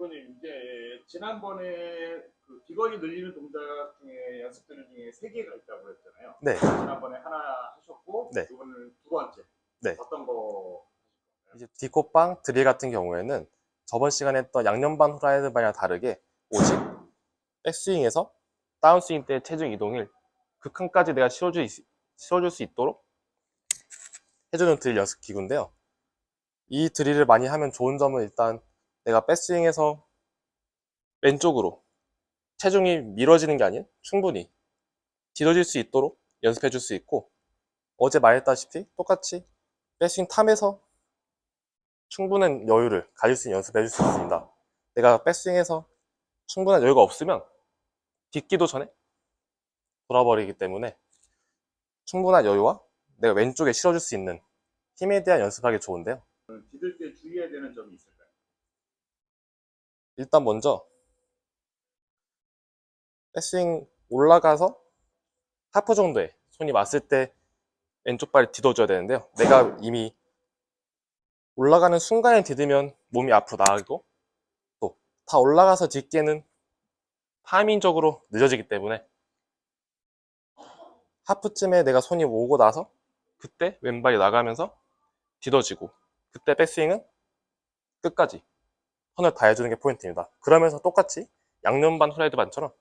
손님 이제 지난번에 그 비거리 늘리는 동작 중에 연습들 중에 세 개가 있다고 그랬잖아요. 네. 지난번에 하나 하셨고 네. 이번에는 두 번째. 네. 어떤 거? 이제 디코빵 드릴 같은 경우에는 저번 시간에 했던 양념반 후라이드 반이랑 다르게 오직 백스윙에서 다운스윙 때 체중 이동을 극한까지 내가 실어줄, 수- 실어줄 수 있도록 해주는 드릴 연습 기구인데요. 이 드릴을 많이 하면 좋은 점은 일단 내가 백스윙에서 왼쪽으로 체중이 밀어지는 게 아닌 충분히 뒤져질 수 있도록 연습해 줄 수 있고 어제 말했다시피 똑같이 백스윙 탐에서 충분한 여유를 가질 수 있는 연습을 해줄 수 있습니다. 내가 백스윙에서 충분한 여유가 없으면 딛기도 전에 돌아버리기 때문에 충분한 여유와 내가 왼쪽에 실어줄 수 있는 힘에 대한 연습하기 좋은데요. 디딜 때 주의해야 되는 점이 있을까요? 일단 먼저 백스윙 올라가서 하프 정도에 손이 맞을 때 왼쪽 발을 디뎌줘야 되는데요. 내가 이미 올라가는 순간에 디디면 몸이 앞으로 나가고 또 다 올라가서 딛기에는 타이밍적으로 늦어지기 때문에 하프쯤에 내가 손이 오고 나서 그때 왼발이 나가면서 디뎌지고 그때 백스윙은 끝까지 선을 다 해주는 게 포인트입니다. 그러면서 똑같이 양념 반 후라이드 반처럼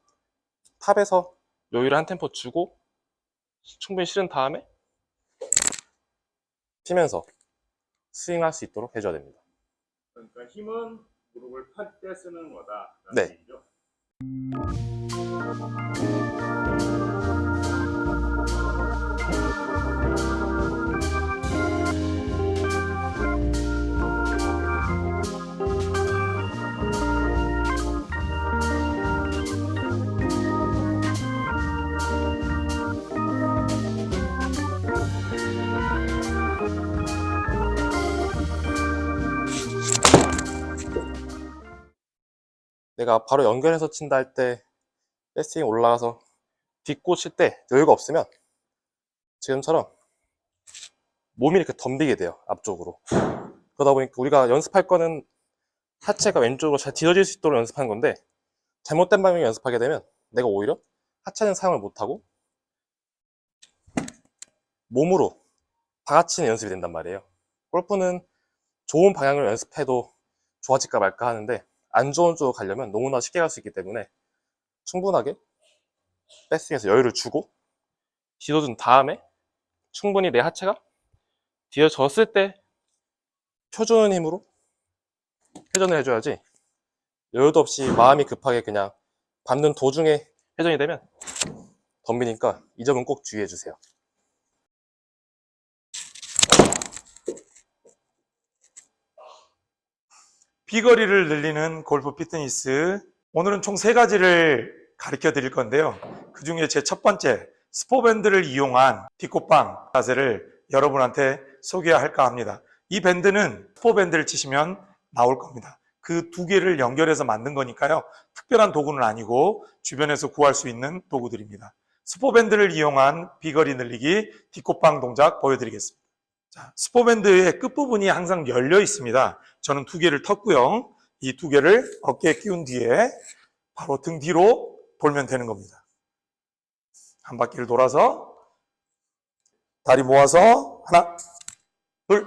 탑에서 여유를 한 템포 주고 충분히 실은 다음에 피면서 스윙할 수 있도록 해줘야 됩니다. 그러니까 힘은 무릎을 팔때 쓰는 거다. 네. 얘기죠. 내가 바로 연결해서 친다 할때 백스윙 올라가서 딛고 칠 때 여유가 없으면 지금처럼 몸이 이렇게 덤비게 돼요 앞쪽으로. 그러다 보니까 우리가 연습할 거는 하체가 왼쪽으로 잘 뒤어질 수 있도록 연습하는 건데 잘못된 방향 연습하게 되면 내가 오히려 하체는 사용을 못하고 몸으로 박아치는 연습이 된단 말이에요. 골프는 좋은 방향을 연습해도 좋아질까 말까 하는데 안 좋은 쪽으로 가려면 너무나 쉽게 갈 수 있기 때문에 충분하게 백스윙에서 여유를 주고 뒤져준 다음에 충분히 내 하체가 뒤어졌을 때 펴주는 힘으로 회전을 해줘야지 여유도 없이 마음이 급하게 그냥 밟는 도중에 회전이 되면 덤비니까 이 점은 꼭 주의해 주세요. 비거리를 늘리는 골프 피트니스. 오늘은 총 세 가지를 가르쳐 드릴 건데요. 그 중에 제 첫 번째, 스포밴드를 이용한 디코빵 자세를 여러분한테 소개할까 합니다. 이 밴드는 스포밴드를 치시면 나올 겁니다. 그 두 개를 연결해서 만든 거니까요. 특별한 도구는 아니고 주변에서 구할 수 있는 도구들입니다. 스포밴드를 이용한 비거리 늘리기 디코빵 동작 보여드리겠습니다. 자, 스포밴드의 끝부분이 항상 열려 있습니다. 저는 두 개를 텄고요. 이 두 개를 어깨에 끼운 뒤에 바로 등 뒤로 돌면 되는 겁니다. 한 바퀴를 돌아서 다리 모아서 하나, 둘,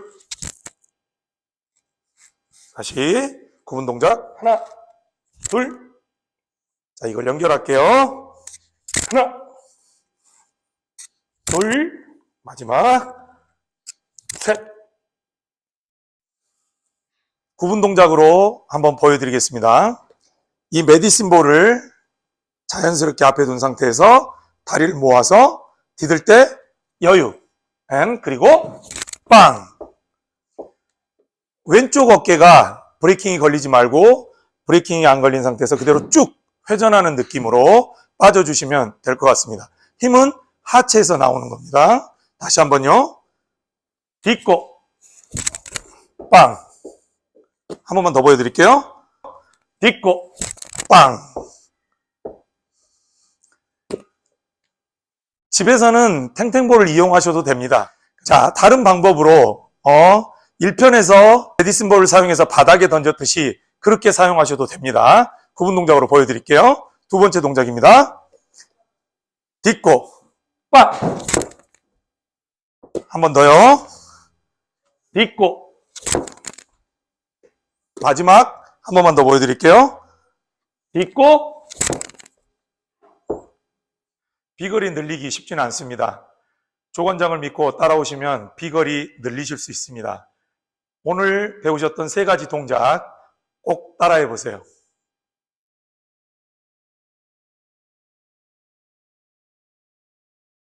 다시 구분 동작 하나, 둘. 자, 이걸 연결할게요. 하나, 둘, 마지막 셋. 구분 동작으로 한번 보여드리겠습니다. 이 메디신 볼을 자연스럽게 앞에 둔 상태에서 다리를 모아서 디딜 때 여유. 앤 그리고 빵. 왼쪽 어깨가 브레이킹이 걸리지 말고 브레이킹이 안 걸린 상태에서 그대로 쭉 회전하는 느낌으로 빠져주시면 될 것 같습니다. 힘은 하체에서 나오는 겁니다. 다시 한번요. 딛고 빵. 한 번만 더 보여드릴게요. 딛고 빵. 집에서는 탱탱볼을 이용하셔도 됩니다. 자, 다른 방법으로 어 1편에서 메디슨볼을 사용해서 바닥에 던졌듯이 그렇게 사용하셔도 됩니다. 구분 동작으로 보여드릴게요. 두 번째 동작입니다. 딛고 빡! 한번 더요. 딛고 마지막 한 번만 더 보여드릴게요. 딛고 비거리 늘리기 쉽지는 않습니다. 조관장을 믿고 따라오시면 비거리 늘리실 수 있습니다. 오늘 배우셨던 세 가지 동작 꼭 따라해 보세요.